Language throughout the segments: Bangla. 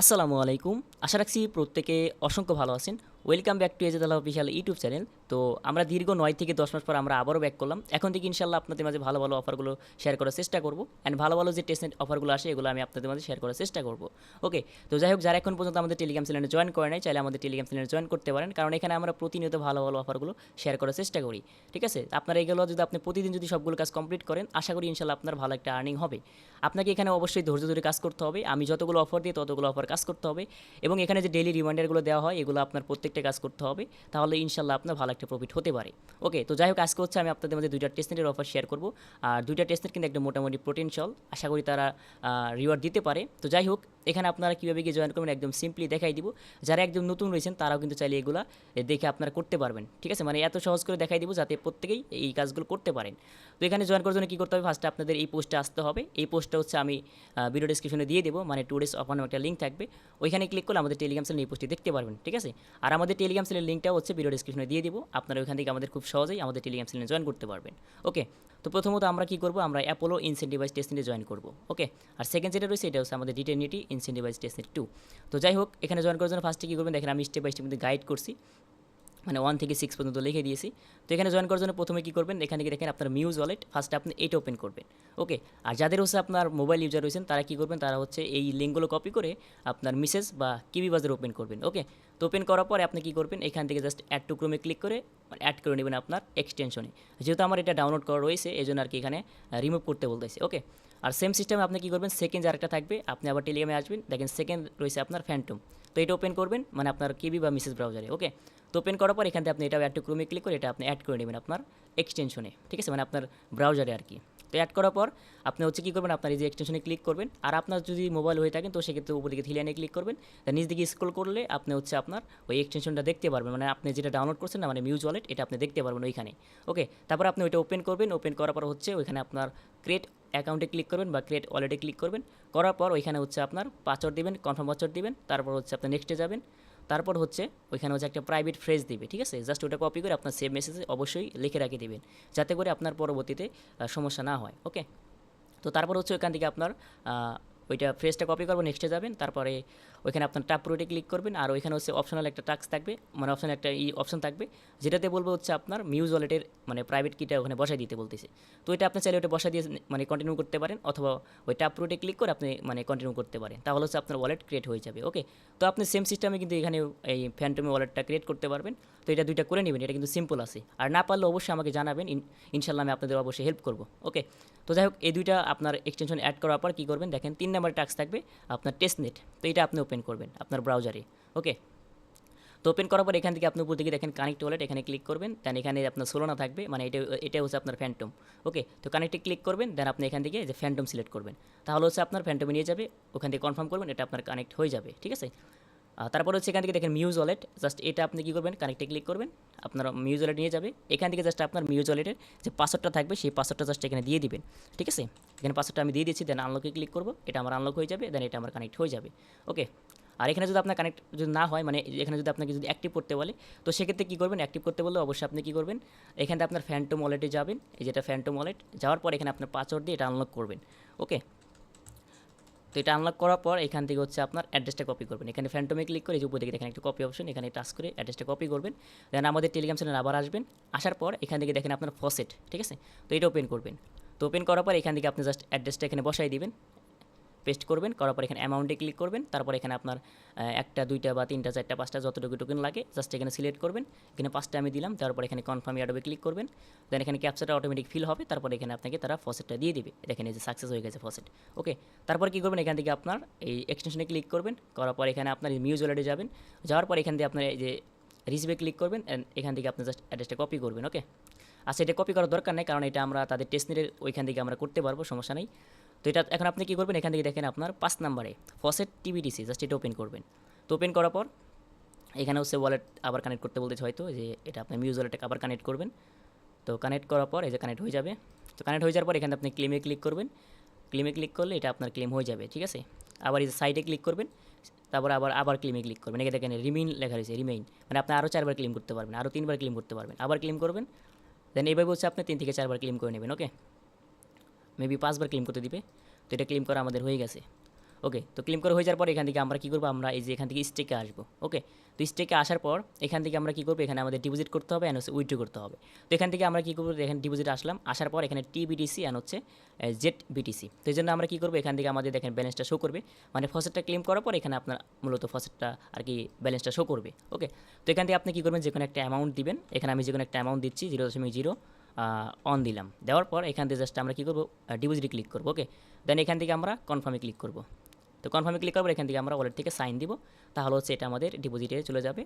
আসসালামু আলাইকুম। আশা রাখছি প্রত্যেকে অসংখ্য ভালো আছেন। ওয়েলকাম ব্যাক টু এজাদ অফিসিয়াল ইউটিউব চ্যানেল তো আমরা দীর্ঘ নয় থেকে দশ মাস পর আমরা আবারও ব্যাক করলাম। এখন থেকে ইনশাল্লাহ আপনাদের মাঝে ভালো ভালো অফারগুলো শেয়ার করার চেষ্টা করব। অ্যান্ড ভালো ভালো যে টেস্ট অফারগুলো আসে, এগুলো আমি আপনাদের মাঝে শেয়ার করার চেষ্টা করব। ওকে তো যাই হোক, যারা এখন পর্যন্ত আমাদের টেলিগ্রাম চ্যানেলে জয়েন করে নাই, চাইলে আমাদের টেলিগ্রাম চ্যানেলে জয়েন করতে পারেন। কারণ এখানে আমরা প্রতিনিয়ত ভালো ভালো অফারগুলো শেয়ার করার চেষ্টা করি। ঠিক আছে? আপনারা এগুলো যদি আপনি প্রতিদিন যদি সবগুলো কাজ কমপ্লিট করেন, আশা করি ইনশাল্লাহ আপনার ভালো একটা আর্নিং হবে। আপনাকে এখানে অবশ্যই ধৈর্য ধরে কাজ করতে হবে। আমি যতগুলো অফার দিই, ততগুলো অফার কাজ করতে হবে। এবং এখানে যে ডেলি রিমাইন্ডারগুলো দেওয়া হয়, এগুলো আপনার প্রত্যেকটা কাজ করতে হবে। তাহলে ইনশাল্লাহ আপনার ভালো একটা প্রফিট হতে পারে। ওকে তো যাই হোক, আজকে হচ্ছে আমি আপনাদের মধ্যে দুইটা টেস্টের অফার শেয়ার করব। আর দুইটা টেস্টের কিন্তু একটা মোটামুটি পোটেনশিয়াল আশা করি তারা রিওয়ার্ড দিতে পারে। তো যাই হোক এখানে আপনারা কীভাবে গিয়ে জয়েন করবেন একদম সিম্পলি দেখাই দিব। যারা একদম নতুন রয়েছেন, তারাও কিন্তু চাইলে এগুলা দেখে আপনারা করতে পারবেন। ঠিক আছে? মানে এত সহজ করে দেখাই দিব যাতে প্রত্যেকেই এই কাজগুলো করতে পারেন। তো এখানে জয়েন করার জন্য কী করতে হবে? ফার্স্টে আপনাদের এই পোস্টে আসতে হবে। এই পোস্টটা হচ্ছে আমি ভিডিও ডিসক্রিপশনে দিয়ে দেবো। মানে টু ডেস অফার একটা লিঙ্ক থাকবে। ওইখানে ক্লিক করলে আমাদের টেলিগ্রাম চ্যানেল এই পোস্টটি দেখতে পারবেন। ঠিক আছে? আর আমাদের টেলিগ্রাম চ্যানেল লিঙ্কটাও হচ্ছে ভিডিও ডিসক্রিপশনে দিয়ে দিব। আপনারা ওইখান থেকে আমাদের খুব সহজেই আমাদের টেলিগ্রাম চ্যানেলে জয়েন করতে পারবেন। ওকে তো প্রথমত আমরা কী করব? আমরা অ্যাপোলো ইনসেন্টিভাইজ টেস্টিংয়ে জয়েন করব। ওকে আর সেকেন্ড যেটা রয়েছে, এটা হচ্ছে আমাদের ডিটেনিটি ইনসেন্টিভাইজ টেস্টিং টু তো যাই হোক এখানে জয়েন করার জন্য ফার্স্টে কী করবেন? দেখেন আমি স্টেপ বাই স্টেপ কিন্তু গাইড করছি। মানে ওয়ান থেকে সিক্স পর্যন্ত লিখে দিয়েছি। তো এখানে জয়েন করার জন্য প্রথমে কী করবেন? এখানে দেখেন আপনার মিউজ ওয়ালেট ফার্স্টে আপনি এইটা ওপেন করবেন। ওকে আর যাদের হচ্ছে আপনার মোবাইল ইউজার রয়েছেন, তারা কী করবেন? তারা হচ্ছে এই লিঙ্কগুলো কপি করে আপনার মিসেস বা কিবি বাজার ওপেন করবেন। ওকে তো ওপেন করার পরে আপনি কী করবেন? এখান থেকে জাস্ট অ্যাড টু ক্রোমে ক্লিক করে অ্যাড করে নেবেন আপনার এক্সটেনশনে যেহেতু আমার এটা ডাউনলোড করা রয়েছে এই জন্য আর কি এখানে রিমুভ করতে বলতেছে। ওকে আর সেম সিস্টেমে আপনি কী করবেন? সেকেন্ড আরেকটা থাকবে, আপনি আবার টেলিগ্রামে আসবেন। দেখেন সেকেন্ড রয়েছে আপনার ফ্যান্টম তো এটা ওপেন করবেন মানে আপনার কিবি বা মিসেস ব্রাউজারে ওকে তো ওপেন করার পর এখান থেকে আপনি এটা অ্যাড টু ক্রোমে ক্লিক করে এটা আপনি অ্যাড করে নেবেন আপনার এক্সটেনশনে ঠিক আছে? মানে আপনার ব্রাউজারে আর কি। তো অ্যাড করার পর আপনি হচ্ছে কী করবেন? আপনার এই যে এক্সটেনশনে ক্লিক করবেন। আর আপনার যদি মোবাইল হয়ে থাকেন, তো সেক্ষেত্রে উপর দিকে থিলিয়ানে ক্লিক করবেন। তার নিচ দিকে স্ক্রল করলে আপনি হচ্ছে আপনার ওই এক্সটেনশনটা দেখতে পারবেন। মানে আপনি যেটা ডাউনলোড করছেন না মানে মিউজ ওয়ালেট এটা আপনি দেখতে পারবেন ওইখানে ওকে তারপর আপনি ওইটা ওপেন করবেন। ওপেন করার পর হচ্ছে ওইখানে আপনার ক্রিয়েট অ্যাকাউন্টে ক্লিক করবেন বা ক্রিয়েট ওয়ালেটে ক্লিক করবেন। করার পর ওইখানে হচ্ছে আপনার পাসওয়ার্ড দিবেন কনফার্ম পাসওয়ার্ড দিবেন, তারপর হচ্ছে আপনি নেক্সটে যাবেন। তারপর হচ্ছে ওইখানে হচ্ছে একটা প্রাইভেট ফ্রেজ দিবে, ঠিক আছে? জাস্ট ওটা কপি করে আপনার সেভ মেসেজে অবশ্যই লিখে রাখে দিবেন, যাতে করে আপনার পরবর্তীতে সমস্যা না হয় ওকে তো তারপর হচ্ছে ওইখান থেকে আপনার ওইটা ফ্রেজটা কপি করব নেক্সটে যাবেন, তারপরে ওইখানে আপনার টাপ রোডে ক্লিক করবেন, আর ওইখানে হচ্ছে অপশনাল একটা টাক্স থাকবে মানে অপশনাল একটা ই অপশন থাকবে, যেটাতে বলব হচ্ছে আপনার মিউজ ওয়ালেটের মানে প্রাইভেট কিটা ওখানে বসাই দিতে বলতেছে। তো এটা আপনি চাইলে ওটা বসাই দিয়ে মানে কন্টিনিউ করতে পারেন, অথবা ওই টাপ রোডে ক্লিক করে আপনি মানে কন্টিনিউ করতে পারেন। তাহলে হচ্ছে আপনার ওয়ালেট ক্রিয়েট হয়ে যাবে ওকে তো আপনি সেম সিস্টেমে কিন্তু এখানে এই ফ্যান্টমে ওয়ালেটটা ক্রিয়েট করতে পারবেন। তো এটা দুইটা করে নেবেন, এটা কিন্তু সিম্পল আছে। আর না পারলে অবশ্যই আমাকে জানাবেন ইনশাল্লাহ আমি আপনাদের অবশ্যই হেল্প করব ওকে তো যাই হোক, এই দুইটা আপনার এক্সটেনশন অ্যাড করার পর কী করবেন, দেখেন তিন নাম্বার টাক্স থাকবে, আপনার টেস্টনেট তো এটা আপনি ওপেন করবেন আপনার ব্রাউজারে ওকে তো ওপেন করার পর এখান থেকে আপনি উপর দিকে দেখেন কানেক্ট ওয়ালেট এখানে ক্লিক করবেন দেন এখানে আপনার সোলোনা থাকবে মানে এটা এটা হচ্ছে আপনার ফ্যান্টম ওকে তো কানেক্টে ক্লিক করবেন দেন আপনি এখান থেকে যে ফ্যান্টম সিলেক্ট করবেন, তাহলে হচ্ছে আপনার ফ্যান্টমে নিয়ে যাবে, ওখান থেকে কনফার্ম করবেন, এটা আপনার কানেক্ট হয়ে যাবে, ঠিক আছে? তারপর হচ্ছে এখান থেকে দেখেন মিউজ ওয়ালেট জাস্ট এটা আপনি কী করবেন কানেক্টে ক্লিক করবেন, আপনার মিউজ ওয়ালেট নিয়ে যাবে। এখান থেকে জাস্ট আপনার মিউজ ওয়ালেটের যে পাসওয়ার্ডটা থাকবে, সেই পাসওয়ার্ডটা জাস্ট এখানে দিয়ে দিবেন, ঠিক আছে? এখানে পাসওয়ার্ডটা আমি দিয়ে দিচ্ছি দেন আনলকে ক্লিক করব, এটা আমার আনলক হয়ে যাবে দেন এটা আমার কানেক্ট হয়ে যাবে ওকে আর এখানে যদি আপনার কানেক্ট যদি না হয় মানে এখানে যদি আপনাকে যদি অ্যাক্টিভ করতে বলে, তো সেক্ষেত্রে কী করবেন অ্যাক্টিভ করতে বললে অবশ্যই আপনি কী করবেন, এখানে আপনার ফ্যান্টম ওয়ালেটে যাবেন, এই যেটা ফ্যান্টম ওয়ালেট যাওয়ার পর এখানে আপনার পাসওয়ার্ড দিয়ে এটা আনলক করবেন ওকে তো এটা আনলক করার পর এখান থেকে হচ্ছে আপনার অ্যাড্রেসটা কপি করবেন। এখানে ফ্যান্টমে ক্লিক করে যে উপর দিকে দেখেন একটা কপি অপশন এখানে টাচ করে অ্যাড্রেসটা কপি করবেন। দেন আমাদের টেলিগ্রাম চ্যানেল আবার আসবেন। আসার পর এখান থেকে দেখেন আপনার ফসেট ঠিক আছে? তো এটা ওপেন করবেন। তো ওপেন করার পর এখান থেকে আপনি জাস্ট অ্যাড্রেসটা এখানে বসাই দিবেন। পেস্ট করবেন, করার পর এখানে অ্যামাউন্টে ক্লিক করবেন, তারপর এখানে আপনার একটা, দুইটা বা তিনটা, চারটা, পাঁচটা, যতটুকু টোকেন লাগে জাস্ট এখানে সিলেক্ট করবেন। এখানে পাঁচটা আমি দিলাম, তারপর এখানে কনফার্ম ইয়াডবে ক্লিক করবেন। দেন এখানে ক্যাপচারটা অটোমেটিক ফিল হবে, তারপর এখানে আপনাকে তারা ফসেটটা দিয়ে দিবে। দেখেন এই যে সাকসেস হয়ে গেছে ফসেট ওকে তারপর কী করবেন? এখান থেকে আপনার এই এক্সটেনশনে ক্লিক করবেন, করার পর এখানে আপনার মিউজ ওয়ালেটে যাবেন। যাওয়ার পর এখান থেকে আপনার এই যে রিসিভে ক্লিক করবেন অ্যান্ড এখান থেকে আপনি জাস্ট অ্যাড্রেসটা কপি করবেন ওকে আচ্ছা এটা কপি করার দরকার নেই, কারণ এটা আমরা তাদের টেস্টনেটের ওইখান থেকে আমরা করতে পারব, সমস্যা নেই। তো এটা এখন আপনি কী করবেন? এখান থেকে দেখেন আপনার পাঁচ নাম্বারে ফসেট টিভিডিসি জাস্ট এটা ওপেন করবেন। তো ওপেন করার পর এখানে হচ্ছে ওয়ালেট আবার কানেক্ট করতে বলতেছে হয়তো, যে এটা আপনি মিউজ ওয়ালেটটাকে আবার কানেক্ট করবেন। তো কানেক্ট করার পর এই যে কানেক্ট হয়ে যাবে। তো কানেক্ট হয়ে যাওয়ার পর এখানে আপনি ক্লেমে ক্লিক করবেন। ক্লেমে ক্লিক করলে এটা আপনার ক্লেম হয়ে যাবে, ঠিক আছে? আবার এই যে সাইডে ক্লিক করবেন, তারপর আবার আবার ক্লেমে ক্লিক করবেন। এখানে দেখেন রিমেইন লেখা রয়েছে রিমেইন মানে আপনি আরও চারবার ক্লেম করতে পারবেন আরও তিনবার ক্লেম করতে পারবেন। আবার ক্লেম করবেন দেন এইভাবে হচ্ছে আপনি তিন থেকে চারবার ক্লেম করে নেবেন ওকে মেবি পাঁচবার ক্লেম করতে দিবে। তো এটা ক্লেম করা আমাদের হয়ে গেছে। ওকে তো ক্লেম করে হয়ে যাওয়ার পর এখান থেকে আমরা কী করব? আমরা এই যে এখান থেকে স্টেকে আসব। ওকে তো স্টেকে আসার পর এখান থেকে আমরা কী করব? এখানে আমাদের ডিপোজিট করতে হবে অ্যান্ড হচ্ছে উইথড্র করতে হবে। তো এখান থেকে আমরা কী করব? এখানে ডিপোজিট আসলাম। আসার পর এখানে টি বিটিসি অ্যান্ড হচ্ছে জেড বিটিসি তো এই জন্য আমরা কী করব? এখান থেকে আমাদের দেখেন ব্যালেন্সটা শো করবে। মানে ফসেটটা ক্লেম করার পর এখানে আপনার মূলত ফসেটটা আর কি ব্যালেন্সটা শো করবে। ওকে তো এখান থেকে আপনি কী করবেন? যে কোনো একটা অ্যামাউন্ট দিবেন। এখানে আমি যে কোনো একটা অ্যামাউন্ট দিচ্ছি জিরো দশমিক জিরো অন দিলাম। দেওয়ার পর এখান থেকে জাস্ট আমরা কী করব? ডিপোজিটে ক্লিক করব ওকে দেন এখান থেকে আমরা কনফার্মে ক্লিক করব। তো কনফার্মে ক্লিক করব এখান থেকে আমরা ওয়ালেট থেকে সাইন দিব। তাহলে হচ্ছে এটা আমাদের ডিপোজিটে চলে যাবে।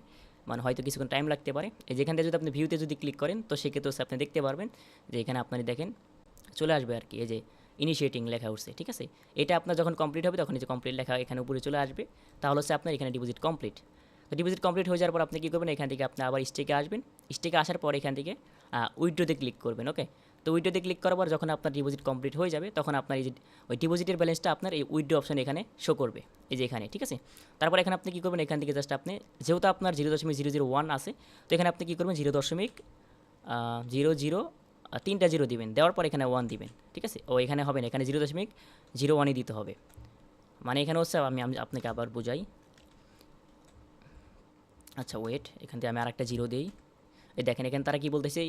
মানে হয়তো কিছুক্ষণ টাইম লাগতে পারে। এই যেখান থেকে যদি আপনি ভিউতে যদি ক্লিক করেন, তো সেক্ষেত্রে হচ্ছে আপনি দেখতে পারবেন যে এখানে আপনারা দেখেন, চলে আসবে আর কি। এই যে ইনিশিয়েটিং লেখা উঠছে, ঠিক আছে? এটা আপনার যখন কমপ্লিট হবে, তখন এই যে কমপ্লিট লেখা এখানে উপরে চলে আসবে। তাহলে হচ্ছে আপনার এখানে ডিপোজিট কমপ্লিট তো ডিপোজিট কমপ্লিট হয়ে যাওয়ার পর আপনি কী করবেন? এখান থেকে আপনি আবার স্টেকে আসবেন। স্টেকে আসার পর এখান থেকে উইড্রোতে ক্লিক করবেন ওকে তো উইড্রোতে ক্লিক করার পর যখন আপনার ডিপোজিট কমপ্লিট হয়ে যাবে, তখন আপনার এই যে, ওই ডিপোজিটের ব্যালেন্সটা আপনার এই উইড্রো অপশন এখানে শো করবে, এই যে এখানে, ঠিক আছে? তারপর এখানে আপনি কী করবেন? এখান থেকে জাস্ট আপনি, যেহেতু আপনার জিরো দশমিক জিরো জিরো ওয়ান আছে, তো এখানে আপনি কী করবেন? জিরো দশমিক জিরো জিরো তিনটা জিরো দিবেন। দেওয়ার পর এখানে ওয়ান দিবেন, ঠিক আছে? ও এখানে হবে না, এখানে জিরো দশমিক জিরো ওয়ানই দিতে হবে। মানে এখানে হচ্ছে আমি আমি আপনাকে আবার বুঝাই। আচ্ছা ওয়েট এখান থেকে আমি আর একটা জিরো দিই। এই দেখেন, এখানে তারা কি বলতেছে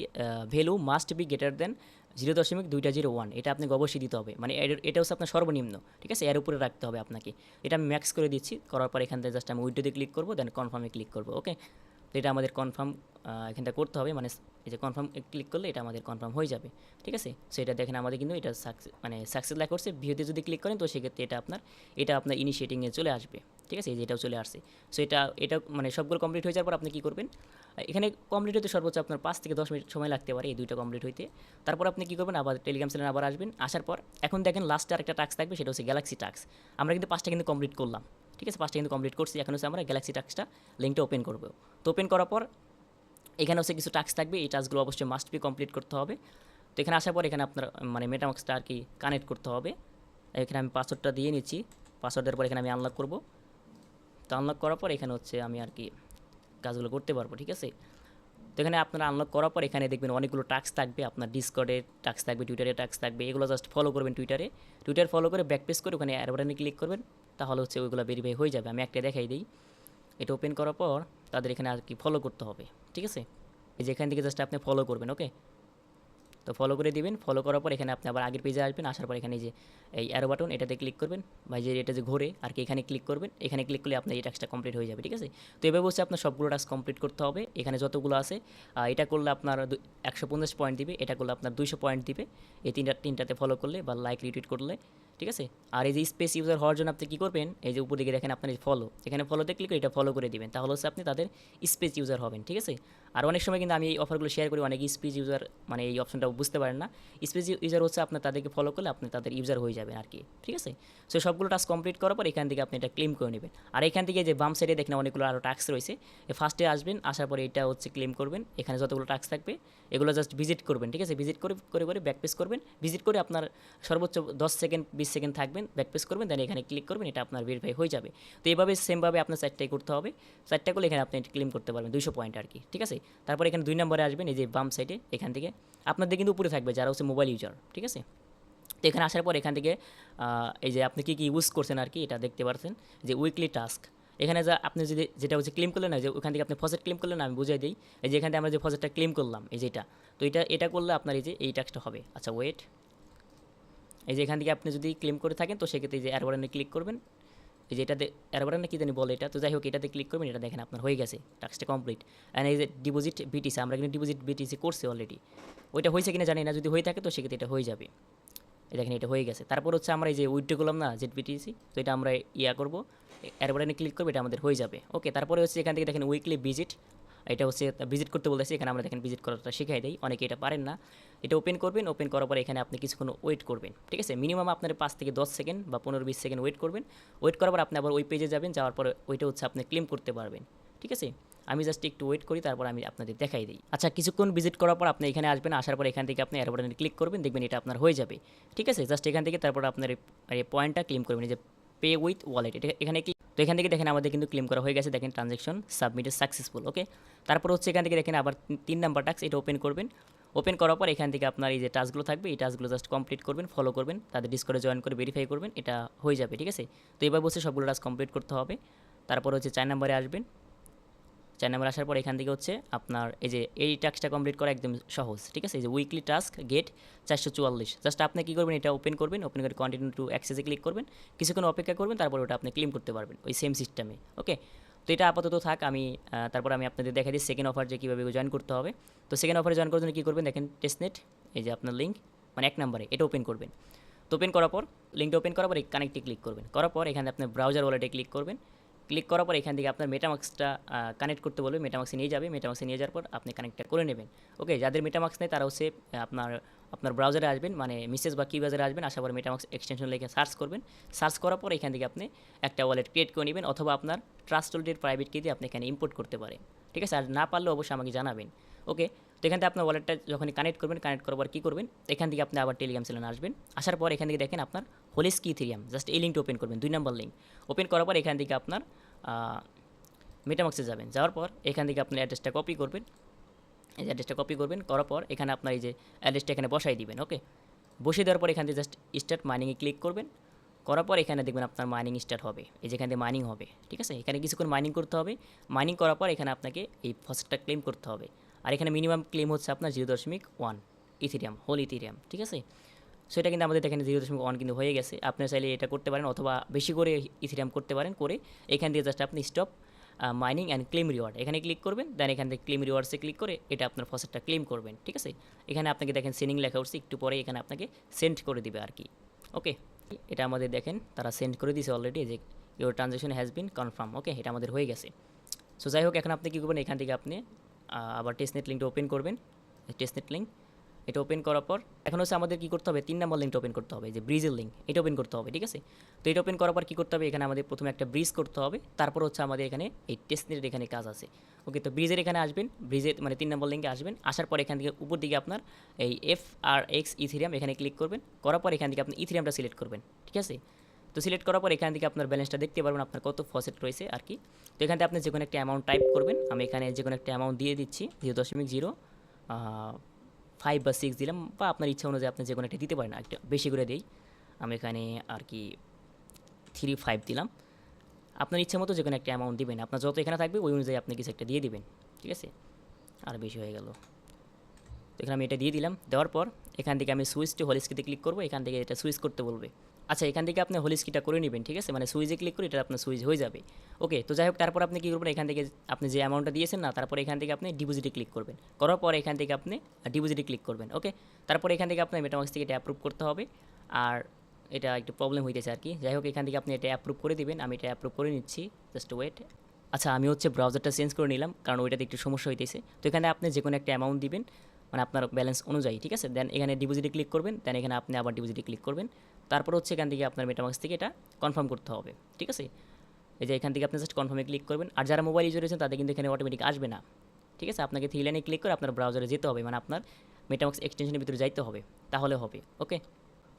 value must be greater than zero দশমিক দুইটা জিরো ওয়ান এটা আপনাকে অবশ্যই দিতে হবে। মানে এটা হচ্ছে আপনার সর্বনিম্ন, ঠিক আছে? এর উপরে রাখতে হবে আপনাকে। এটা আমি ম্যাক্স করে দিচ্ছি। করার পর এখান থেকে জাস্ট আমি উইডোতে ক্লিক করব দেন কনফার্মে ক্লিক করব ওকে তো এটা আমাদের কনফার্ম এখানটা করতে হবে। মানে এই যে কনফার্ম ক্লিক করলে এটা আমাদের কনফার্ম হয়ে যাবে, ঠিক আছে? সো এটা দেখেন, আমাদের কিন্তু এটা সাকসেস মানে সাকসেস লেখা করছে। ভিউতে যদি ক্লিক করেন, তো সেক্ষেত্রে এটা আপনার এটা আপনার ইনিশিয়েটিংয়ে চলে আসবে। ঠিক আছে, এই যে এটাও চলে আসছে। সো এটা এটা মানে সবগুলো কমপ্লিট হয়ে যাওয়ার পর আপনি কী করবেন? এখানে কমপ্লিট হতে সর্বোচ্চ আপনার পাঁচ থেকে দশ মিনিট সময় লাগতে পারে এই দুইটা কমপ্লিট হইতে। তারপর আপনি কী করবেন? আবার টেলিগ্রাম চ্যানেল আবার আসবেন। আসার পর, এখন দেখেন লাস্টে আরেকটা টাস্ক থাকবে, সেটা হচ্ছে গ্যালাক্সি টাস্ক আমরা কিন্তু পাঁচটা কিন্তু কমপ্লিট করলাম। ঠিক আছে, পাঁচটা কিন্তু কমপ্লিট করছি। এখন হচ্ছে আমরা গ্যালাক্সি টাস্কটা লিঙ্কটা ওপেন করব। তো ওপেন করার পর, এখানে হচ্ছে কিছু টাস্ক থাকবে। এই টাস্কগুলো অবশ্যই মাস্ট বি কমপ্লিট করতে হবে। তো এখানে আসার পর এখানে আপনার মানে মেটামাক্সটা আর কি কানেক্ট করতে হবে। এখানে আমি পাসওয়ার্ডটা দিয়ে নিচ্ছি। পাসওয়ার্ড দেওয়ার পর এখানে আমি আনলক করব। তো আনলক করার পর এখানে হচ্ছে আমি আর কি কাজগুলো করতে পারব, ঠিক আছে? তো এখানে আপনারা আনলক করার পর এখানে দেখবেন অনেকগুলো টাস্ক থাকবে, আপনার ডিসকর্ডের টাস্ক থাকবে টুইটারে টাস্ক থাকবে, এগুলো জাস্ট ফলো করবেন টুইটারে টুইটার ফলো করে ব্যাক পেজ করে ওখানে অ্যাড ক্লিক করবেন, তাহলে হচ্ছে ওইগুলো ভেরিফাই হয়ে যাবে। আমি একটা দেখাই দিই। এটা ওপেন করার পর তাদের এখানে আর কি ফলো করতে হবে, ঠিক আছে? এই যে এখান থেকে জাস্ট আপনি ফলো করবেন ওকে তো ফলো করে দিবেন ফলো করার পর এখানে আপনি আবার আগের পেজে আসবেন, আসার পর এখানে যে, এই অ্যারো বাটন এটাতে ক্লিক করবেন। বা যে এটা যে ঘোরে, আর কি এখানে ক্লিক করবেন, এখানে ক্লিক করলে আপনার এই টাস্কটা কমপ্লিট হয়ে যাবে, ঠিক আছে? তো এভাবে হচ্ছে আপনার সবগুলো টাস্ক কমপ্লিট করতে হবে। এখানে যতগুলো আছে এটা করলে আপনার একশো পঞ্চাশ পয়েন্ট দিবে, এটা করলে আপনার দুইশো পয়েন্ট দিবে। এই তিনটা, তিনটাতে ফলো করলে বা লাইক রিটুইট করলে ঠিক আছে? আর এই যে স্পেস ইউজার হওয়ার জন্য আপনি কী করবেন? এই যে উপর দিকে দেখেন আপনার ফলো এখানে ফলোতে ক্লিক করে এটা ফলো করে দিবেন। তাহলে হচ্ছে আপনি তাদের স্পেস ইউজার হবেন, ঠিক আছে? আর অনেক সময় কিন্তু আমি এই অফারগুলো শেয়ার করি অনেক স্পেস ইউজার মানে এই অপশনটা বুঝতে পারেন না। স্পেস ইউজার হচ্ছে আপনার তাদেরকে ফলো করলে আপনি তাদের ইউজার হয়ে যাবেন আর কি, ঠিক আছে? সো সবগুলো টাস্ক কমপ্লিট করার পর এখান থেকে আপনি এটা ক্লেম করে নেবেন। আর এখান থেকে যে বাম সাইডে দেখেন অনেকগুলো আরও টাস্ক রয়েছে। ফার্স্টে আসবেন, আসার পরে এটা হচ্ছে ক্লেম করবেন। এখানে যতগুলো টাস্ক থাকবে এগুলো জাস্ট ভিজিট করবেন, ঠিক আছে? ভিজিট করে করে করে ব্যাক করবেন। ভিজিট করে আপনার সর্বোচ্চ দশ সেকেন্ড বিশ সেকেন্ড থাকবেন ব্যাক পেজ করবেন দেন এখানে ক্লিক করবেন, এটা আপনার ভেরিফাই হয়ে যাবে। তো এইভাবে সেমভাবে আপনার চারটাই করতে হবে। চারটা করলে এখানে আপনি ক্লেম করতে পারবেন, দুইশো পয়েন্ট আর কি, ঠিক আছে? তারপর এখানে দুই নম্বরে আসবেন, এই যে বাম সাইডে এখান থেকে। আপনাদের কিন্তু উপরে থাকবে যারা হচ্ছে মোবাইল ইউজার ঠিক আছে? তো এখানে আসার পর এখান থেকে এই যে আপনি কী কী ইউজ করছেন আর কি, এটা দেখতে পারছেন যে উইকলি টাস্ক এখানে যা আপনি যদি যেটা হচ্ছে ক্লেম করলেন না, যে ওখান থেকে আপনি ফসেট ক্লেম করলেন আমি বুঝাই দিই। এই যে এখান থেকে আমরা যে ফসেটটা ক্লেম করলাম, এই যেটা তো এটা এটা করলে আপনার এই যে এই টাস্কটা হবে। আচ্ছা ওয়েট এই যে এখান থেকে আপনি যদি ক্লেম করে থাকেন, তো সেক্ষেত্রে এই যে অ্যারোবারনে ক্লিক করবেন। এই যে এটাতে অ্যারোবারনে কী জানি বলে এটা। তো যাই হোক, এটাতে ক্লিক করবেন, এটা দেখেন আপনার হয়ে গেছে টাস্কটা কমপ্লিট অ্যান্ড এই যে ডিপোজিট বিটিসি আমরা কিন্তু ডিপোজিট বিটিসি করছি অলরেডি ওইটা হয়েছে কিনা জানি না, যদি হয়ে থাকে, তো সেক্ষেত্রে এটা হয়ে যাবে। দেখেন এটা হয়ে গেছে। তারপর হচ্ছে আমরা এই যে উইথড্র করলাম না জেড বিটিসি তো এটা আমরা ইয়া করব। অ্যারোবারনে ক্লিক করব, এটা আমাদের হয়ে যাবে। ওকে তারপরে হচ্ছে এখান থেকে দেখেন উইকলি ভিজিট এটা হচ্ছে ভিজিট করতে বলতেছে, এখানে আমরা দেখেন ভিজিট করাটা শেখাই দেয় অনেকে এটা পারেন না। এটা ওপেন করবেন ওপেন করার পরে এখানে আপনি কিছুক্ষণ ওয়েট করবেন, ঠিক আছে? মিনিমাম আপনার পাঁচ থেকে দশ সেকেন্ড বা পনেরো বিশ সেকেন্ড ওয়েট করবেন। ওয়েট করার পর আপনি আবার ওই পেজে যাবেন, যাওয়ার পরে ওইটা হচ্ছে আপনি ক্লেম করতে পারবেন, ঠিক আছে? আমি জাস্ট একটু ওয়েট করি, তারপর আমি আপনাদের দেখাই দিই। আচ্ছা কিছুক্ষণ ভিজিট করার পর আপনি এখানে আসবেন, আসার পর এখান থেকে আপনি এয়ার বাটনে ক্লিক করবেন, দেখবেন এটা আপনার হয়ে যাবে। ঠিক আছে? জাস্ট এখান থেকে তারপর আপনার এই- এই পয়েন্টটা ক্লেম করবেন যে পে উইথ ওয়ালেট এটা এখানে তো এখান থেকে দেখেন আমাদের কিন্তু ক্লেম করা হয়ে গেছে, দেখেন ট্রানজ্যাকশন সাবমিটেড সাকসেসফুল ওকে তারপর হচ্ছে এখান থেকে দেখেন আবার তিন- নাম্বার টাক্স এটা ওপেন করবেন। ওপেন করার পর এখান থেকে আপনার এই যে টাস্কগুলো থাকবে, এই টাস্কগুলো জাস্ট কমপ্লিট করবেন ফলো করবেন, তাদের ডিসকোডে জয়েন করে ভেরিফাই করবেন, এটা হয়ে যাবে, ঠিক আছে? তো এবার বলছে সবগুলো টাস্ক কমপ্লিট করতে হবে। তারপর হচ্ছে চার নাম্বারে আসবেন। চার নম্বর আসার পর এখান থেকে হচ্ছে আপনার এই যে এই টাস্কটা কমপ্লিট করা একদম সহজ, ঠিক আছে? এই যে উইকলি টাস্ক গেট চারশো চুয়াল্লিশ। জাস্ট আপনি কী করবেন? এটা ওপেন করবেন ওপেন করে কন্টিনিউ টু অ্যাক্সেসে ক্লিক করবেন। কিছুক্ষণ অপেক্ষা করবেন, তারপর ওটা আপনি ক্লেম করতে পারবেন ওই সেম সিস্টেমে ওকে তো এটা আপাতত থাক, আমি তারপর আমি আপনাদের দেখা দিই সেকেন্ড অফার যে কীভাবে জয়েন করতে হবে। তো সেকেন্ড অফারে জয়েন করার জন্য কী করবেন? দেখেন টেস্টনেট এই যে আপনার লিঙ্ক মানে এক নম্বরে এটা ওপেন করবেন। তো ওপেন করার পর লিঙ্কটা ওপেন করার পর এই কানেক্টে ক্লিক করবেন। করার পর এখানে আপনার ব্রাউজার ওয়ালেটে ক্লিক করবেন। ক্লিক করার পর এখান থেকে আপনার মেটামাক্সটা কানেক্ট করতে বলবে। মেটামাক্সে নিয়ে যাবে। মেটামাক্সে নিয়ে যাওয়ার পর আপনি কানেক্টটা করে নেবেন। ওকে যাদের মেটামাক্স নেই তারা হচ্ছে আপনার আপনার ব্রাউজারে আসবেন। মানে মিসেস বা কি বাজারে আসবেন। আসার পর মেটামাক্স এক্সটেনশন লিখে সার্চ করবেন। সার্চ করার পর এখান থেকে আপনি একটা ওয়ালেট ক্রিয়েট করে নেবেন অথবা আপনার ট্রাস্ট ওয়ালেটের প্রাইভেট কি দিয়ে আপনি এখানে ইম্পোর্ট করতে পারেন। ঠিক আছে? আর না পারলে অবশ্যই আমাকে জানাবেন। ওকে তো এখান থেকে আপনার ওয়ালেটটা যখন কানেক্ট করবেন কানেক্ট করার পর কী করবেন? এখান থেকে আপনি আবার টেলিগ্রাম চ্যানেলে আসবেন। আসার পর এখান থেকে দেখেন আপনার হোলিস কি থিরিয়াম জাস্ট এই লিঙ্কটা ওপেন করবেন, দুই নম্বর লিঙ্ক ওপেন করার পর এখান থেকে আপনার মেটামাক্সে যাবেন। যাওয়ার পর এখান থেকে আপনি অ্যাড্রেসটা কপি করবেন। এই অ্যাড্রেসটা কপি করবেন, করার পর এখানে আপনার এই যে অ্যাড্রেসটা এখানে বসাই দিবেন ওকে বসিয়ে দেওয়ার পর এখান থেকে জাস্ট স্টার্ট মাইনিংয়ে ক্লিক করবেন। করার পর এখানে দেখবেন আপনার মাইনিং স্টার্ট হবে। এই যেখান থেকে মাইনিং হবে, ঠিক আছে? এখানে কিছুক্ষণ মাইনিং করতে হবে। মাইনিং করার পর এখানে আপনাকে এই ফসেটটা ক্লেম করতে হবে। আর এখানে মিনিমাম ক্লেম হচ্ছে আপনার জিরো দশমিক ওয়ান ইথিরিয়াম হোল ইথিরিয়াম ঠিক আছে? সো এটা কিন্তু আমাদের এখানে জিরো দশমিক ওয়ান কিন্তু হয়ে গেছে। আপনি চাইলে এটা করতে পারেন অথবা বেশি করে ইথিরিয়াম করতে পারেন, করে এখান দিয়ে জাস্ট আপনি stop mining and claim reward এখানে ক্লিক করবেন দেন এখান থেকে ক্লেম রিওয়ার্ডসে ক্লিক করে এটা আপনার ফসেটটা ক্লেম করবেন, ঠিক আছে? এখানে আপনাকে দেখেন সেন্ডিং লেখা উঠছে, একটু পরে এখানে আপনাকে সেন্ড করে দিবে আর কি ওকে এটা আমাদের দেখেন, তারা সেন্ড করে দিয়েছে অলরেডি যে your transaction has been confirm okay এটা আমাদের হয়ে গেছে। সো যাই হোক, এখন আপনি কী করবেন? এখান থেকে আপনি আবার টেস্টনেট লিঙ্কটা ওপেন করবেন। টেস্টনেট লিঙ্ক এটা ওপেন করার পর, এখন হচ্ছে আমাদের কী করতে হবে? তিন নম্বর লিঙ্কটা ওপেন করতে হবে যে ব্রিজের লিঙ্ক এটা ওপেন করতে হবে, ঠিক আছে? তো এটা ওপেন করার পর কী করতে হবে? এখানে আমাদের প্রথমে একটা ব্রিজ করতে হবে, তারপর হচ্ছে আমাদের এখানে এই টেস্টনেটের এখানে কাজ আছে। ওকে তো ব্রিজের এখানে আসবেন ব্রিজের মানে তিন নম্বর লিঙ্কে আসবেন, আসার পর এখান থেকে উপর দিকে আপনার এই এফ আর এক্স ইথিরিয়াম এখানে ক্লিক করবেন, করার পর এখান থেকে আপনি ইথিরিয়ামটা সিলেক্ট করবেন, ঠিক আছে? তো সিলেক্ট করার পর এখান থেকে আপনার ব্যালেন্সটা দেখতে পারবেন আপনার কত ফসেট রয়েছে আর কি। তো এখান থেকে আপনি যে কোনো একটা অ্যামাউন্ট টাইপ করবেন। আমি এখানে যে কোনো একটা অ্যামাউন্ট দিয়ে দিচ্ছি জিরো দশমিক জিরো ফাইভ বা সিক্স দিলাম বা আপনার ইচ্ছা অনুযায়ী আপনি যে কোনো একটা দিতে পারেন। একটা বেশি করে দিই। আমি এখানে আর কি থ্রি ফাইভ দিলাম। আপনার ইচ্ছা মতো যে কোনো একটা অ্যামাউন্ট দিবেন। আপনার যত এখানে থাকবে ওই অনুযায়ী আপনি কিছু একটা দিয়ে দেবেন। ঠিক আছে? আর বেশি হয়ে গেল। তো এখানে আমি এটা দিয়ে দিলাম। দেওয়ার পর এখান থেকে আমি সুইচ টু হলিস্কিতে ক্লিক করব। এখান থেকে এটা সুইচ করতে বলবে। আচ্ছা এখান থেকে আপনি হলিস্কিটা করে নেবেন, ঠিক আছে? মানে সুইচে ক্লিক করে এটা আপনার সুইচ হয়ে যাবে। ওকে তো যাই হোক, তারপর আপনি কী করবেন? এখান থেকে আপনি যে অ্যামাউন্টটা দিয়েছেন না, তারপর এখান থেকে আপনি ডিপোজিটে ক্লিক করবেন। করার পর এখান থেকে আপনি ডিপোজিটে ক্লিক করবেন ওকে তারপর এখান থেকে আপনার মেটামাক্স থেকে এটা অ্যাপ্রুভ করতে হবে। আর এটা একটু প্রবলেম হইতেছে আর কি। যাই হোক, এখান থেকে আপনি এটা অ্যাপ্রুভ করে দিবেন। আমি এটা অ্যাপ্রুভ করে নিচ্ছি। জাস্ট ওয়েট আচ্ছা আমি হচ্ছে ব্রাউজারটা চেঞ্জ করে নিলাম, কারণ ওইটাতে একটু সমস্যা হইতেছে। তো এখানে আপনি যে কোনো একটা অ্যামাউন্ট দিবেন মানে আপনার ব্যালেন্স অনুযায়ী, ঠিক আছে? দেন এখানে ডিপোজিটে ক্লিক করবেন দেন এখানে আপনি আবার ডিপোজিটে ক্লিক করবেন। তারপর হচ্ছে এখান থেকে আপনার মেটামাক্স থেকে এটা কনফার্ম করতে হবে, ঠিক আছে? এই যে এখান থেকে আপনি জাস্ট কনফার্মে ক্লিক করবেন, আর যারা মোবাইল ইউজ রয়েছেন তাদের কিন্তু এখানে অটোমেটিক আসবে না, ঠিক আছে? আপনাকে থ্রি লাইনে ক্লিক করে আপনার ব্রাউজারে যেতে হবে মানে আপনার মেটামাক্স এক্সটেনশনের ভিতরে যাইতে হবে, তাহলে হবে ওকে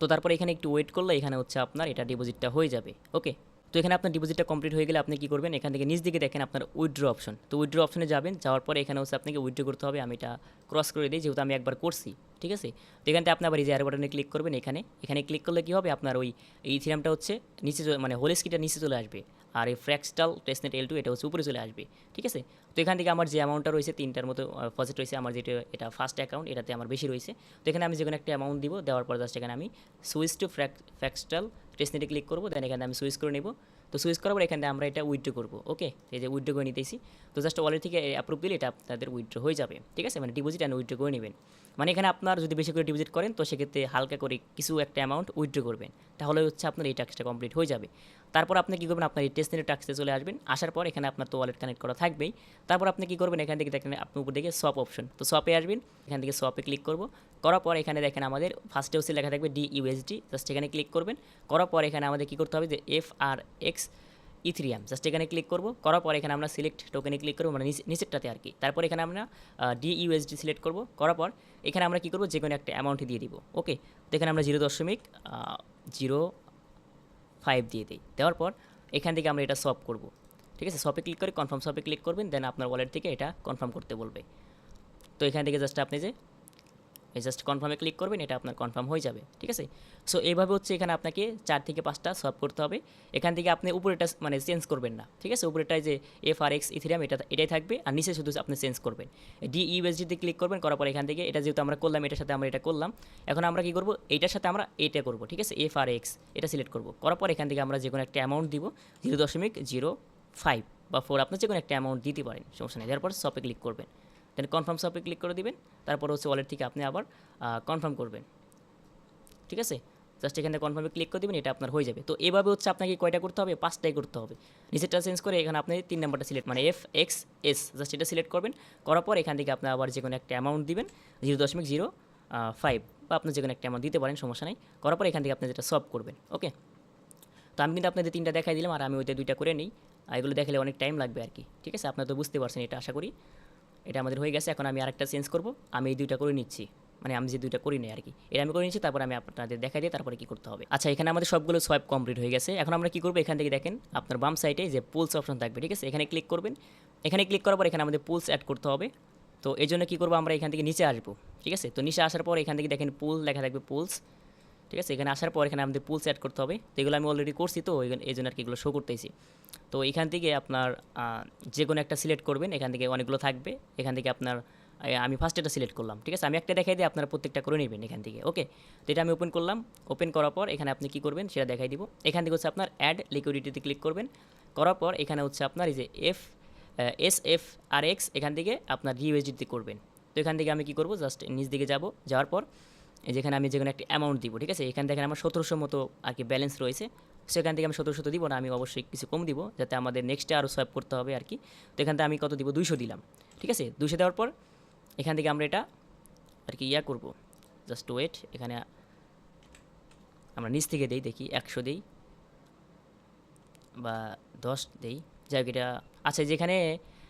তো তারপরে এখানে একটু ওয়েট করলে এখানে হচ্ছে আপনার এটা ডিপোজিটটা হয়ে যাবে ওকে তো এখানে আপনার ডিপোজিটটা কমপ্লিট হয়ে গেলে আপনি কী করবেন? এখান থেকে নিচ দিকে দেখেন আপনার উইথড্র অপশন তো উইথড্র অপশনে যাবেন, যাওয়ার পরে এখানে হচ্ছে আপনাকে উইথড্র করতে হবে। আমি এটা ক্রস করে দিই, যেহেতু আমি একবার করছি, ঠিক আছে? তো এখান থেকে আপনি আবার এয়ার বাটনে ক্লিক করবেন এখানে। এখানে ক্লিক করলে কী হবে? আপনার ওই, এই থিরামটা হচ্ছে নিচে মানে হোল স্কিটা নিচে চলে আসবে। আর এই ফ্র্যাক্সটাল টেস্টনেট এল টু এটা হচ্ছে উপরে চলে আসবে, ঠিক আছে? তো এখান থেকে আমার যে অ্যামাউন্টটা রয়েছে, তিনটার মতো ফসেট রয়েছে আমার যেটা, এটা ফার্স্ট অ্যাকাউন্ট এটাতে আমার বেশি রয়েছে। তো এখানে আমি যে কোনো একটা অ্যামাউন্ট দিব, দেওয়ার পর জাস্ট এখানে আমি সুইচ টু ফ্র্যাক ফ্র্যাক্সটাল টেস্টনেটে ক্লিক করব দেন এখানে আমি সুইচ করে নেব। তো সুইচ করার পর এখানে আমরা এটা উইথড্রো করব ওকে এই যে উইথড্রো করে নিতেছি। তো জাস্ট ওয়ালেট থেকে অ্যাপ্রুভ দিলে এটা আপনাদের উইথড্রো হয়ে যাবে, ঠিক আছে? মানে ডিপোজিট অ্যান্ড উইথড্রো করে নেবেন। মানে এখানে আপনার যদি বেশি করে ডিপোজিট করেন, তো সেক্ষেত্রে হালকা করে কিছু একটা অ্যামাউন্ট উইথড্রো করবেন। তাহলে হচ্ছে আপনার এই টাস্কটা কমপ্লিট হয়ে যাবে। তারপর আপনি কী করবেন? আপনার এই টেস্টের টাস্কে চলে আসবেন। আসার পর এখানে আপনার তো ওয়ালেট কানেক্ট করা থাকবেই। তারপর আপনি কী করবেন? এখান থেকে দেখেন আপনি উপর দিকে সপ অপশন তো সপে আসবেন, এখান থেকে সপে ক্লিক করব। করার পর এখানে দেখেন আমাদের ফার্স্টে হচ্ছে লেখা থাকবে ডি ইউএসডি জাস্ট এখানে ক্লিক করবেন। করার পর এখানে আমাদের কী করতে হবে? যে F R X Ethereum just এখানে ক্লিক করব। করার পর এখানে আমরা সিলেক্ট টোকেনে ক্লিক করব মানে নিচে- নিচেরটাতে আর কি তারপর এখানে আমরা ডি ইউএসডি সিলেক্ট করব। করার পর এখানে আমরা কী করব? যে কোনো একটা অ্যামাউন্ট দিয়ে দিব। ওকে তো এখানে আমরা জিরো দশমিক জিরো ফাইভ দিয়ে দিই। দেওয়ার পর এখান থেকে আমরা এটা সলভ করব। ঠিক আছে? শপে ক্লিক করে কনফার্ম শপে ক্লিক করবেন দেন আপনার ওয়ালেট থেকে এটা কনফার্ম করতে বলবে। তো এখান থেকে জাস্ট আপনি যে জাস্ট কনফার্মে ক্লিক করবেন, এটা আপনার কনফার্ম হয়ে যাবে, ঠিক আছে? সো এইভাবে হচ্ছে এখানে আপনাকে চার থেকে পাঁচটা সলভ করতে হবে। এখান থেকে আপনি উপরেটা মানে চেঞ্জ করবেন না, ঠিক আছে? উপরেটায় যে এফ আর এক্স ইথিরিয়াম এটা এটাই থাকবে, আর নিচে শুধু আপনি চেঞ্জ করবেন। ডি ইউএসডিতে ক্লিক করবেন, করার পর এখান থেকে এটা যেহেতু আমরা করলাম, এটার সাথে আমরা এটা করলাম, এখন আমরা কি করব? এইটার সাথে আমরা এটা করব, ঠিক আছে? এফ আর এক্স এটা সিলেক্ট করব। করার পর এখান থেকে আমরা যে কোনো একটা অ্যামাউন্ট দিব জিরো দশমিক জিরো ফাইভ বা ফোর আপনি যে কোনো একটা অ্যামাউন্ট দিতে পারেন, সমস্যা নেই। তারপর শপে ক্লিক করবেন। দেন কনফার্ম শপে ক্লিক করে দিবেন, তারপর হচ্ছে ওয়ালেট থেকে আপনি আবার কনফার্ম করবেন। ঠিক আছে? জাস্ট এখানে কনফার্মে ক্লিক করে দেবেন, এটা আপনার হয়ে যাবে। তো এভাবে হচ্ছে আপনাকে কয়টা করতে হবে? পাঁচটাই করতে হবে। নিচেরটা চেঞ্জ করে এখানে আপনি তিন নাম্বারটা সিলেক্ট মানে এফ এক্স এস জাস্ট এটা সিলেক্ট করবেন। করার পর এখান থেকে আপনি আবার যে কোনো একটা অ্যামাউন্ট দিবেন জিরো দশমিক জিরো ফাইভ বা আপনি যে কোনো একটা অ্যামাউন্ট দিতে পারেন, সমস্যা নেই। করার পর এখান থেকে আপনি যেটা সলভ করবেন ওকে তো আমি কিন্তু আপনাদের তিনটা দেখাই দিলাম, আর আমি ওইটা দুইটা করে নিই। এগুলো দেখালে অনেক টাইম লাগবে আর কি। ঠিক আছে? আপনারা তো বুঝতে পারছেন এটা, আশা করি। এটা আমাদের হয়ে গেছে, এখন আমি আরেকটা চেঞ্জ করব। আমি এই দুইটা করে নিচ্ছি। মানে আমি যে দুইটা করি নাই আর কি। এটা আমি করে নিচ্ছি, তারপর আমি আপনাদের দেখাই দিই তারপরে কী করতে হবে। আচ্ছা এখানে আমাদের সবগুলো সোয়াইপ কমপ্লিট হয়ে গেছে। এখন আমরা কী করব? এখান থেকে দেখেন, আপনার বাম সাইডে যে পুলস অপশন থাকবে, ঠিক আছে? এখানে ক্লিক করবেন। এখানে ক্লিক করার পর এখানে আমাদের পুলস অ্যাড করতে হবে। তো এই জন্য কী করব? আমরা এখান থেকে নিচে আসব, ঠিক আছে? তো নিচে আসার পর এখান থেকে দেখেন পুল লেখা থাকবে পুলস ঠিক আছে? এখানে আসার পর এখানে আমাদের পুলস অ্যাড করতে হবে। তো এগুলো আমি অলরেডি করছি তো, এই জন্য আর কি এগুলো শো করতেছি। তো এখান থেকে আপনার যে কোনো একটা সিলেক্ট করবেন, এখান থেকে অনেকগুলো থাকবে। এখান থেকে আপনার আমি ফার্স্ট এটা সিলেক্ট করলাম, ঠিক আছে? আমি একটা দেখাই দিই আপনারা প্রত্যেকটা করে নেবেন এখান থেকে, ওকে? তো এটা আমি ওপেন করলাম ওপেন করার পর এখানে আপনি কী করবেন সেটা দেখাই দিব। এখান থেকে হচ্ছে আপনার অ্যাড লিকুইডিটিতে ক্লিক করবেন, করার পর এখানে হচ্ছে আপনার এই যে F S F R X এখান থেকে আপনার ইউএসডিতে করবেন। তো এখান থেকে আমি কী করব? জাস্ট নিচ দিকে যাব, যাওয়ার পর যেখানে আমি যেখানে একটা অ্যামাউন্ট দিব, ঠিক আছে? এখান থেকে আমার সতেরোশো মতো আর কি ব্যালেন্স রয়েছে। সেখান থেকে আমি সতেরোশো দিব না, আমি অবশ্যই কিছু কম দিব, যাতে আমাদের নেক্সটে আরও সোয়াইপ করতে হবে আর কি। তো এখান থেকে আমি কত দিব? দুইশো দিলাম, ঠিক আছে? দুইশো দেওয়ার পর এখান থেকে আমরা এটা আর কি ইয়া করব। জাস্ট ওয়েট এখানে আমরা নিচ থেকে দেই, দেখি একশো দেই বা দশ দেই। যাই হোক, এটা আচ্ছা যেখানে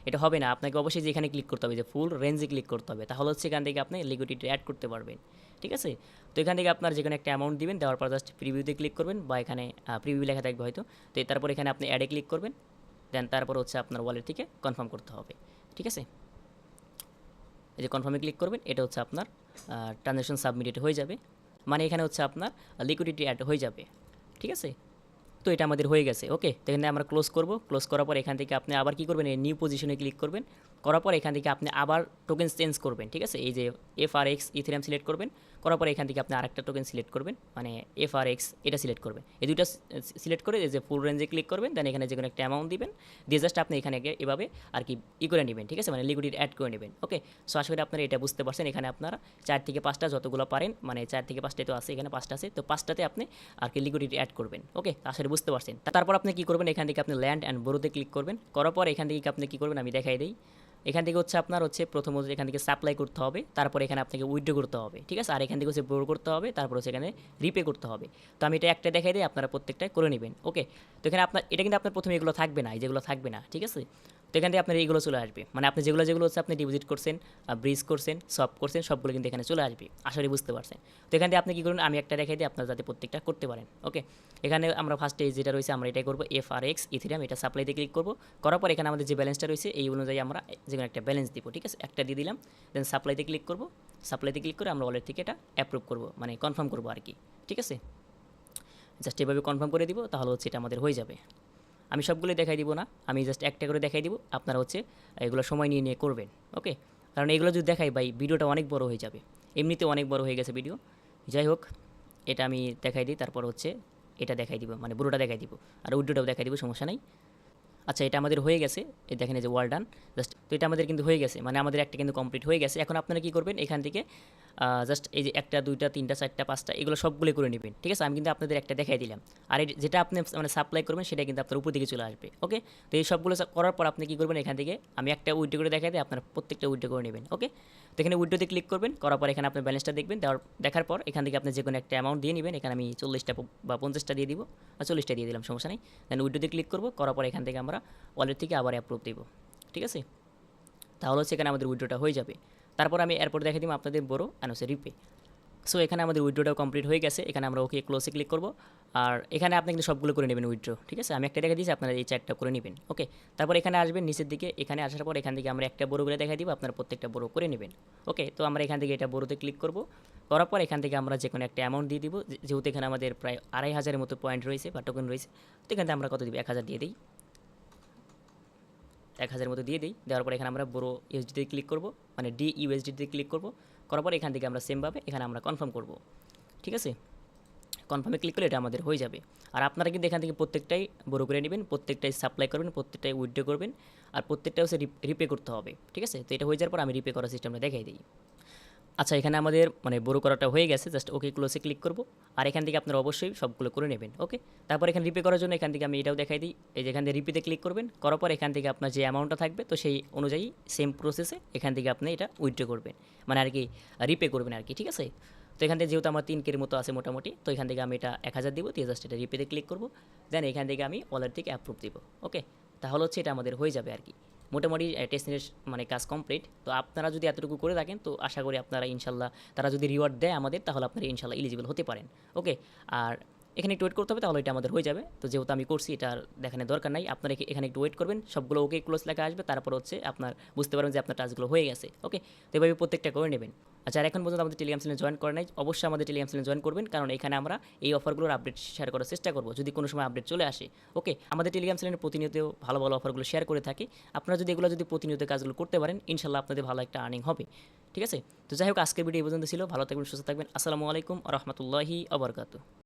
এটা হবে না, আপনাকে অবশ্যই যেখানে ক্লিক করতে হবে, যে ফুল রেঞ্জে ক্লিক করতে হবে, তাহলে হচ্ছে এখান থেকে আপনি লিকুইডিটি অ্যাড করতে পারবেন। ঠিক আছে? তো এখান থেকে আপনার যেখানে একটা অ্যামাউন্ট দিবেন, দেওয়ার পর জাস্ট প্রিভিউতে ক্লিক করবেন বা এখানে প্রিভিউ লেখা থাকবে হয়তো। তো তারপর এখানে আপনি অ্যাডে ক্লিক করবেন দেন তারপর হচ্ছে আপনার ওয়ালেট থেকে কনফার্ম করতে হবে। ঠিক আছে? এই যে কনফার্মে ক্লিক করবেন, এটা হচ্ছে আপনার ট্রানজ্যাকশন সাবমিটেড হয়ে যাবে। মানে এখানে হচ্ছে আপনার লিকুইডিটি অ্যাড হয়ে যাবে। ঠিক আছে? তো এটা আমাদের হয়ে গেছে ওকে তো এখানে আমরা ক্লোজ করব। ক্লোজ করার পর এখান থেকে আপনি আবার কি করবেন? নিউ পজিশনে ক্লিক করবেন। করার পর এখান থেকে আপনি আবার টোকেন চেঞ্জ করবেন, ঠিক আছে? এই যে F R X Ethereum select করবেন। করার পরে এখান থেকে আপনি আরেকটা টোকেন সিলেক্ট করবেন মানে এফ আর এক্স এটা সিলেক্ট করবেন। এই দুটো সিলেক্ট করে যে ফুল রেঞ্জে ক্লিক করবেন দেন এখানে যে কোনো একটা অ্যামাউন্ট দিবেন, দিয়ে জাস্ট আপনি এখানে এভাবে আর কি ই করে নেবেন, ঠিক আছে? মানে লিকুইডিটি অ্যাড করে নেবেন ওকে সো আশা করি আপনারা এটা বুঝতে পারছেন। এখানে আপনারা চার থেকে পাঁচটা যতগুলো পারেন মানে চার থেকে পাঁচটাই তো আছে, এখানে পাঁচটা আছে, তো পাঁচটাতে আপনি আর কি লিকুইডিটি অ্যাড করবেন ওকে আশা করি বুঝতে পারছেন। তারপর আপনি কী করবেন? এখান থেকে আপনি ল্যান্ড অ্যান্ড বড়োতে ক্লিক করবেন। করার পর এখান থেকে আপনি কী করবেন? আমি দেখাই দিই। এখান থেকে হচ্ছে আপনার হচ্ছে প্রথম হচ্ছে এখান থেকে সাপ্লাই করতে হবে, তারপর এখানে আপনাকে উইথড্র করতে হবে, ঠিক আছে? আর এখান থেকে হচ্ছে বোর করতে হবে, তারপর হচ্ছে এখানে রিপে করতে হবে। তো আমি এটা একটা দেখাই দিই, আপনারা প্রত্যেকটা করে নেবেন ওকে তো এখানে আপনার, এটা কিন্তু আপনার প্রথমে এগুলো থাকবে না যেগুলো থাকবে না, ঠিক আছে? এখান থেকে আপনার এইগুলো চলে আসবে। মানে আপনি যেগুলো যেগুলো হচ্ছে আপনি ডিপোজিট করছেন ব্রিজ করছেন সব করছেন, সবগুলো কিন্তু এখানে চলে আসবে। আশা করি বুঝতে পারছেন। তো এখান থেকে আপনি কী করুন, আমি একটা দেখাই দিই, আপনারা যাতে প্রত্যেকটা করতে পারেন ওকে এখানে আমরা ফার্স্টে যেটা রয়েছে, আমরা এটাই করব এফ আর এক্স ইথিরাম এটা সাপ্লাইতে ক্লিক করব। করার পর এখানে আমাদের যে ব্যালেন্সটা রয়েছে, এই অনুযায়ী আমরা যে একটা ব্যালেন্স দিব, ঠিক আছে? একটা দিয়ে দিলাম দেন সাপ্লাইতে ক্লিক করব। সাপ্লাইতে ক্লিক করে আমরা ওয়ালেট থেকে এটা অ্যাপ্রুভ করব মানে কনফার্ম করব আর কি, ঠিক আছে? জাস্ট এভাবে কনফার্ম করে দিব, তাহলে হচ্ছে এটা আমাদের হয়ে যাবে। আমি সবগুলো দেখাই দিব না, আমি জাস্ট একটা করে দেখাই দিব, আপনারা হচ্ছে এগুলো সময় নিয়ে নিয়ে করবেন ওকে কারণ এগুলো যদি দেখাই ভাই, ভিডিওটা অনেক বড় হয়ে যাবে এমনিতে অনেক বড় হয়ে গেছে ভিডিও যাই হোক, এটা আমি দেখাই দিই, তারপর হচ্ছে এটা দেখাই দিব মানে বুড়োটা দেখাই দিব, আর উইডোটাও দেখাই দিব, সমস্যা নাই। আচ্ছা এটা আমাদের হয়ে গেছে। এই দেখেন এই যে ওয়াল ডান জাস্ট তো এটা আমাদের কিন্তু হয়ে গেছে। মানে আমাদের একটা কিন্তু কমপ্লিট হয়ে গেছে। এখন আপনারা কী করবেন? এখান থেকে জাস্ট এই যে একটা, দুইটা, তিনটা, চারটা, পাঁচটা, এগুলো সবগুলো করে নেবেন। ঠিক আছে? আমি কিন্তু আপনাদের একটা দেখাই দিলাম। আর যেটা আপনি মানে সাপ্লাই করবেন, সেটা কিন্তু আপনার উপর দিকে চলে আসবে। ওকে তো এই সবগুলো করার পর আপনি কী করবেন? এখান থেকে আমি একটা উইড্রো করে দেখাই দিই। আপনার প্রত্যেকটা উইড্রো করে নেবেন। ওকে তো এখানে উইড্রোতে ক্লিক করবেন। করার পর এখানে আপনার ব্যালেন্সটা দেখবেন। দেখার পর এখান থেকে আপনি যে কোনো একটা অ্যামাউন্ট দিয়ে নেবেন। এখানে আমি চল্লিশটা বা পঞ্চাশটা দিয়ে দিব। বা চল্লিশটা দিয়ে দিলাম, সমস্যা নেই। দেন উইডোতে ক্লিক করব। করার পর এখান থেকে আমরা ওয়ালেট থেকে আবার অ্যাপ্রুভ দিব, ঠিক আছে? তাহলে হচ্ছে এখানে আমাদের উইড্রোটা হয়ে যাবে। তারপর আমি এরপর দেখে দিব আপনাদের বড় হচ্ছে রিপে সো এখানে আমাদের উইড্রোটাও কমপ্লিট হয়ে গেছে। এখানে আমরা ওকে ক্লোজে ক্লিক করব। আর এখানে আপনি কিন্তু সবগুলো করে নেবেন উইড্রো ঠিক আছে? আমি একটা দেখা দিয়েছি, আপনারা এই চারটা করে নেবেন ওকে তারপর এখানে আসবেন নিচের দিকে। এখানে আসার পর এখান থেকে আমরা একটা বড় করে দেখা দিব, আপনারা প্রত্যেকটা বড় করে নেবেন ওকে তো আমরা এখান থেকে এটা বড়তে ক্লিক করব। করার পর এখান থেকে আমরা যে কোনো একটা অ্যামাউন্ট দিয়ে দিব। যেহেতু এখানে আমাদের প্রায় আড়াই হাজারের মতো পয়েন্ট রয়েছে বা টোকেন রয়েছে, তো এখান থেকে আমরা কত দিব? এক হাজার দিয়ে দিই। এক হাজারের মতো দিয়ে দিই। দেওয়ার পর এখানে আমরা বড়ো ইউএসডিতে ক্লিক করব মানে ডি ইউএসডিতে ক্লিক করব। করার পর এখান থেকে আমরা সেমভাবে এখানে আমরা কনফার্ম করব। ঠিক আছে? কনফার্মে ক্লিক করলে এটা আমাদের হয়ে যাবে। আর আপনারা কিন্তু এখান থেকে প্রত্যেকটাই বড় করে নেবেন, প্রত্যেকটাই সাপ্লাই করবেন, প্রত্যেকটাই উইথড্র করবেন, আর প্রত্যেকটা হচ্ছে রিপে করতে হবে। ঠিক আছে? তো এটা হয়ে যাওয়ার পর আমি রিপে করার সিস্টেমটা দেখাই দিই। আচ্ছা এখানে আমাদের মানে বড় করাটা হয়ে গেছে জাস্ট ওকে ক্লোজে ক্লিক করব। আর এখান থেকে আপনারা অবশ্যই সবগুলো করে নেবেন ওকে তারপর এখানে রিপে করার জন্য এখান থেকে আমি এটাও দেখাই দিই। এই যে এখান থেকে রিপিতে ক্লিক করবেন, করার পর এখান থেকে আপনার যে অ্যামাউন্টটা থাকবে, তো সেই অনুযায়ী সেম প্রসেসে এখান থেকে আপনি এটা উইথড্র করবেন। মানে আর কি রিপে করবেন আর কি, ঠিক আছে? তো এখান থেকে যেহেতু আমার তিন কের মতো আছে মোটামুটি, তো এখান থেকে আমি এটা এক হাজার দিব, দিয়ে জাস্ট এটা রিপেতে ক্লিক করব। দেন এখান থেকে আমি ওয়ালেট থেকে অ্যাপ্রুভ দিব ওকে তাহলে হচ্ছে এটা আমাদের হয়ে যাবে আর কি। মোটামুটি টেস্টের মানে কাজ কমপ্লিট তো আপনারা যদি এতটুকু করে থাকেন, তো আশা করি আপনারা ইনশাল্লাহ, তারা যদি রিওয়ার্ড দেয় আমাদের, তাহলে আপনারা ইনশাল্লাহ এলিজিবল হতে পারেন। ওকে আর এখানে একটু ওয়েট করতে হবে, তাহলে এটা আমাদের হয়ে যাবে। তো যেহেতু আমি করছি, এটা আর দেখানোর দরকার নাই। আপনারা এখানে একটু ওয়েট করবেন, সবগুলো ওকে ক্লোজ লেখা আসবে, তারপর হচ্ছে আপনার বুঝতে পারবেন যে আপনার টাচগুলো হয়ে গেছে ওকে তো এভাবে প্রত্যেকটা করে নেবেন। আচ্ছা এখন পর্যন্ত আমাদের টেলিগ্রাম চ্যানেল জয়েন করে নাই, অবশ্যই আমাদের টেলিগ্রাম চ্যানেল জয়েন করবেন, কারণ এখানে আমরা এই অফারগুলোর আপডেট শেয়ার করার চেষ্টা করব। যদি কোনো সময় আপডেট চলে আসে ওকে আমাদের টেলিগ্রাম চ্যানেলে প্রতিনিয়ত ভালো ভালো অফারগুলো শেয়ার করে থাকি। আপনারা যদি এগুলো যদি প্রতিনিয়ত কাজগুলো করতে পারেন, ইনশাল্লাহ আপনাদের ভালো একটা আর্নিং হবে, ঠিক আছে? তো যাই হোক, আজকের ভিডিও এই পর্যন্ত ছিল, ভালো থাকবেন, সুস্থ থাকবেন। আসসালামু আলাইকুম রহমতুল্লাহি আবরকাত